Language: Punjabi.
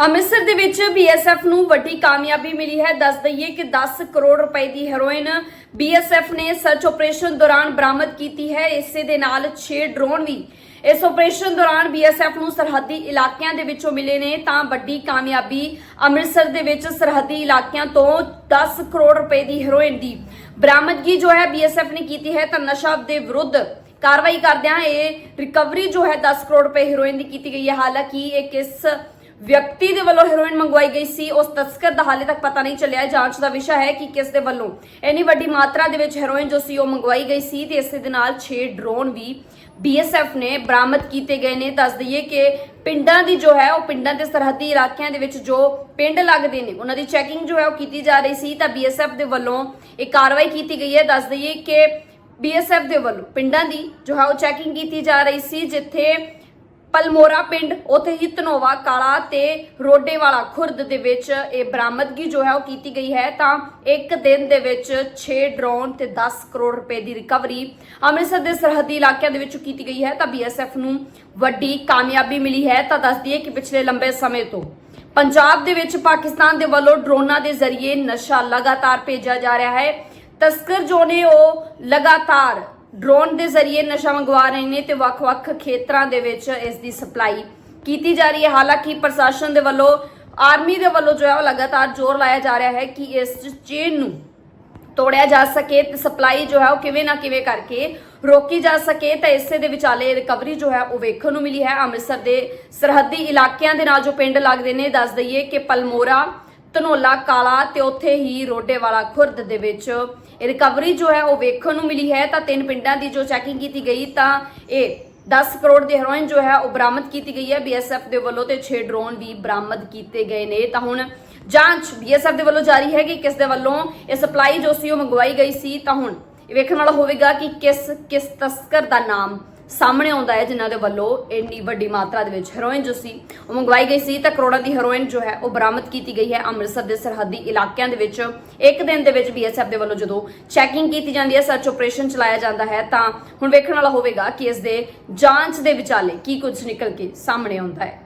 ਅੰਮ੍ਰਿਤਸਰ ਦੇ ਵਿੱਚ ਬੀਐਸਐਫ ਨੂੰ ਵੱਡੀ ਕਾਮਯਾਬੀ ਮਿਲੀ ਹੈ। ਦੱਸ ਦਈਏ ਕਿ 10 ਕਰੋੜ ਰੁਪਏ ਦੀ ਹੈਰੋਇਨ ਬੀਐਸਐਫ ਨੇ ਸਰਚ ਆਪਰੇਸ਼ਨ ਦੌਰਾਨ ਬਰਾਮਦ ਕੀਤੀ ਹੈ। ਇਸੇ ਦੇ ਨਾਲ 6 ਡਰੋਨ ਵੀ ਇਸ ਆਪਰੇਸ਼ਨ ਦੌਰਾਨ ਬੀਐਸਐਫ ਨੂੰ ਸਰਹੱਦੀ ਇਲਾਕਿਆਂ ਦੇ ਵਿੱਚੋਂ ਮਿਲੇ ਨੇ। ਤਾਂ ਵੱਡੀ ਕਾਮਯਾਬੀ ਅੰਮ੍ਰਿਤਸਰ ਦੇ ਵਿੱਚ ਸਰਹੱਦੀ ਇਲਾਕਿਆਂ ਤੋਂ 10 ਕਰੋੜ ਰੁਪਏ ਦੀ ਹੈਰੋਇਨ ਦੀ ਬਰਾਮਦਗੀ ਜੋ ਹੈ ਬੀਐਸਐਫ ਨੇ ਕੀਤੀ ਹੈ। ਤਾਂ ਨਸ਼ਾ ਦੇ ਵਿਰੁੱਧ ਕਾਰਵਾਈ ਕਰਦਿਆਂ ਇਹ ਰਿਕਵਰੀ ਜੋ ਹੈ 10 ਕਰੋੜ ਰੁਪਏ ਹੈਰੋਇਨ ਦੀ ਕੀਤੀ ਗਈ ਹੈ। ਹਾਲਾਂਕਿ ਇਹ ਕਿਸ ਵਿਅਕਤੀ ਦੇ ਵੱਲੋਂ ਹੈਰੋਇਨ ਮੰਗਵਾਈ ਗਈ ਸੀ। ਉਸ ਤਸਕਰ ਦਾ ਹਾਲੇ ਤੱਕ ਪਤਾ ਨਹੀਂ ਚੱਲਿਆ। ਜਾਂਚ ਦਾ ਵਿਸ਼ਾ ਹੈ ਕਿ ਕਿਸ ਦੇ ਵੱਲੋਂ। ਇੰਨੀ ਵੱਡੀ ਮਾਤਰਾ ਦੇ ਵਿੱਚ ਹੈਰੋਇਨ ਜੋ ਸੀ, ਉਹ ਮੰਗਵਾਈ ਗਈ ਸੀ ਤੇ ਇਸੇ ਦੇ ਨਾਲ 6 ਡਰੋਨ ਵੀ ਬੀਐਸਐਫ ਨੇ ਬਰਾਮਦ ਕੀਤੇ ਗਏ ਨੇ। ਦੱਸ ਦਈਏ ਕਿ ਪਿੰਡਾਂ ਦੀ ਜੋ ਹੈ, ਉਹ ਪਿੰਡਾਂ ਦੇ ਸਰਹੱਦੀ ਇਲਾਕਿਆਂ ਦੇ ਵਿੱਚ ਜੋ ਪਿੰਡ ਲੱਗਦੇ ਨੇ, ਉਹਨਾਂ ਦੀ ਚੈਕਿੰਗ ਜੋ ਹੈ, ਉਹ ਕੀਤੀ ਜਾ ਰਹੀ ਸੀ। ਤਾਂ ਬੀਐਸਐਫ ਦੇ ਵੱਲੋਂ ਇਹ ਕਾਰਵਾਈ ਕੀਤੀ ਗਈ ਹੈ। ਦੱਸ ਦਈਏ ਕਿ ਬੀਐਸਐਫ ਦੇ ਵੱਲੋਂ ਪਿੰਡਾਂ ਦੀ ਜੋ ਹੈ, ਉਹ ਚੈਕਿੰਗ ਕੀਤੀ ਜਾ ਰਹੀ ਸੀ, ਜਿੱਥੇ ਪਲਮੋਰਾ ਪਿੰਡ, ਉਥੇ ਹੀ ਧਨੋਵਾ, ਕਾਲਾ ਤੇ ਰੋਡੇ ਵਾਲਾ ਖੁਰਦ ਦੇ ਵਿੱਚ ਇਹ ਬਰਾਮਦਗੀ ਜੋ ਹੈ ਉਹ ਕੀਤੀ ਗਈ ਹੈ। ਤਾਂ ਇੱਕ ਦਿਨ ਦੇ ਵਿੱਚ 6 ਡਰੋਨ ਤੇ 10 ਕਰੋੜ ਰੁਪਏ ਦੀ ਰਿਕਵਰੀ ਅੰਮ੍ਰਿਤਸਰ ਦੇ ਸਰਹੱਦੀ ਇਲਾਕਿਆਂ ਦੇ ਵਿੱਚੋਂ ਕੀਤੀ ਗਈ ਹੈ। ਤਾਂ ਬੀਐਸਐਫ ਨੂੰ ਵੱਡੀ ਕਾਮਯਾਬੀ ਮਿਲੀ ਹੈ। ਤਾਂ ਦੱਸ ਦਈਏ ਕਿ ਪਿਛਲੇ ਲੰਬੇ ਸਮੇਂ ਤੋਂ ਪੰਜਾਬ ਦੇ ਵਿੱਚ ਪਾਕਿਸਤਾਨ ਦੇ ਵੱਲੋਂ ਡਰੋਨਾਂ ਦੇ ਜ਼ਰੀਏ ਨਸ਼ਾ ਲਗਾਤਾਰ ਭੇਜਿਆ ਜਾ ਰਿਹਾ ਹੈ। ਤਸਕਰ ਜੋ ਨੇ ਉਹ ਲਗਾਤਾਰ ਡਰੋਨ ਦੇ ਜ਼ਰੀਏ ਨਸ਼ਾ ਮੰਗਵਾ ਰਹੇ ਨੇ ਤੇ ਵੱਖ-ਵੱਖ ਖੇਤਰਾਂ ਦੇ ਵਿੱਚ ਇਸ ਦੀ ਸਪਲਾਈ ਕੀਤੀ ਜਾ ਰਹੀ ਹੈ। ਹਾਲਾਂਕਿ ਪ੍ਰਸ਼ਾਸਨ ਦੇ ਵੱਲੋਂ, ਆਰਮੀ ਦੇ ਵੱਲੋਂ ਜੋ ਹੈ ਉਹ ਲਗਾਤਾਰ ਜ਼ੋਰ ਲਾਇਆ ਜਾ ਰਿਹਾ ਹੈ ਕਿ ਇਸ ਚੇਨ ਨੂੰ ਤੋੜਿਆ ਜਾ ਸਕੇ ਤੇ ਸਪਲਾਈ ਜੋ ਹੈ ਉਹ ਕਿਵੇਂ ਨਾ ਕਿਵੇਂ ਕਰਕੇ ਰੋਕੀ ਜਾ ਸਕੇ ਤਾਂ ਇਸੇ ਦੇ ਵਿਚਾਲੇ ਰਿਕਵਰੀ ਜੋ ਹੈ ਉਹ ਵੇਖਣ ਨੂੰ ਮਿਲੀ ਹੈ। ਅੰਮ੍ਰਿਤਸਰ ਦੇ ਸਰਹੱਦੀ ਇਲਾਕਿਆਂ ਦੇ ਨਾਲ ਜੋ ਪਿੰਡ ਲੱਗਦੇ ਨੇ, ਦੱਸ ਦਈਏ ਕਿ ਪਲਮੋਰਾ, ਧਨੋਲਾ, ਕਾਲਾ ਤੇ ਉੱਥੇ ਹੀ ਰੋਡੇ ਵਾਲਾ ਖੁਰਦ ਦੇ ਵਿੱਚ ਰਿਕਵਰੀ ਜੋ ਹੈ ਉਹ ਵੇਖਣ ਨੂੰ ਮਿਲੀ ਹੈ, ਤਾਂ ਤਿੰਨ ਪਿੰਡਾਂ ਦੀ ਜੋ ਚੈਕਿੰਗ ਕੀਤੀ ਗਈ, ਤਾਂ ਇਹ 10 ਕਰੋੜ ਦੀ ਹੈਰੋਇਨ ਜੋ ਹੈ, ਉਹ ਬਰਾਮਦ ਕੀਤੀ ਗਈ ਹੈ। ਬੀਐਸਐਫ ਦੇ ਵੱਲੋਂ ਤੇ 6 ਡਰੋਨ ਵੀ ਬਰਾਮਦ ਕੀਤੇ ਗਏ ਨੇ। ਤਾਂ ਹੁਣ ਜਾਂਚ ਬੀਐਸਐਫ ਦੇ ਵੱਲੋਂ ਜਾਰੀ ਹੈ ਕਿ ਕਿਸ ਦੇ ਵੱਲੋਂ ਇਹ ਸਪਲਾਈ ਜੋ ਸੀ ਉਹ ਮੰਗਵਾਈ ਗਈ ਸੀ। ਤਾਂ ਹੁਣ ਵੇਖਣ ਵਾਲਾ ਹੋਵੇਗਾ ਕਿ ਕਿਸ ਕਿਸ ਤਸਕਰ ਦਾ ਨਾਮ ਸਾਹਮਣੇ ਆਉਂਦਾ ਹੈ ਜਿਨ੍ਹਾਂ ਦੇ ਵੱਲੋਂ ਇੰਨੀ ਵੱਡੀ ਮਾਤਰਾ ਦੇ ਵਿੱਚ ਹੈਰੋਇਨ ਜੋ ਸੀ ਉਹ ਮੰਗਵਾਈ ਗਈ ਸੀ ਤਾਂ ਕਰੋੜਾਂ ਦੀ ਹੈਰੋਇਨ ਜੋ ਹੈ ਉਹ ਬਰਾਮਦ ਕੀਤੀ ਗਈ ਹੈ ਅੰਮ੍ਰਿਤਸਰ ਦੇ ਸਰਹੱਦੀ ਇਲਾਕਿਆਂ ਦੇ ਵਿੱਚ। ਇੱਕ ਦਿਨ ਦੇ ਵਿੱਚ ਬੀਐਸਐਫ ਦੇ ਵੱਲੋਂ ਜਦੋਂ ਚੈਕਿੰਗ ਕੀਤੀ ਜਾਂਦੀ ਹੈ ਸਰਚ ਆਪਰੇਸ਼ਨ ਚਲਾਇਆ ਜਾਂਦਾ ਹੈ, ਤਾਂ ਹੁਣ ਵੇਖਣ ਵਾਲਾ ਹੋਵੇਗਾ ਕਿ ਇਸ ਦੇ ਜਾਂਚ ਦੇ ਵਿਚਾਲੇ ਕੀ ਕੁਝ ਨਿਕਲ ਕੇ ਸਾਹਮਣੇ ਆਉਂਦਾ ਹੈ।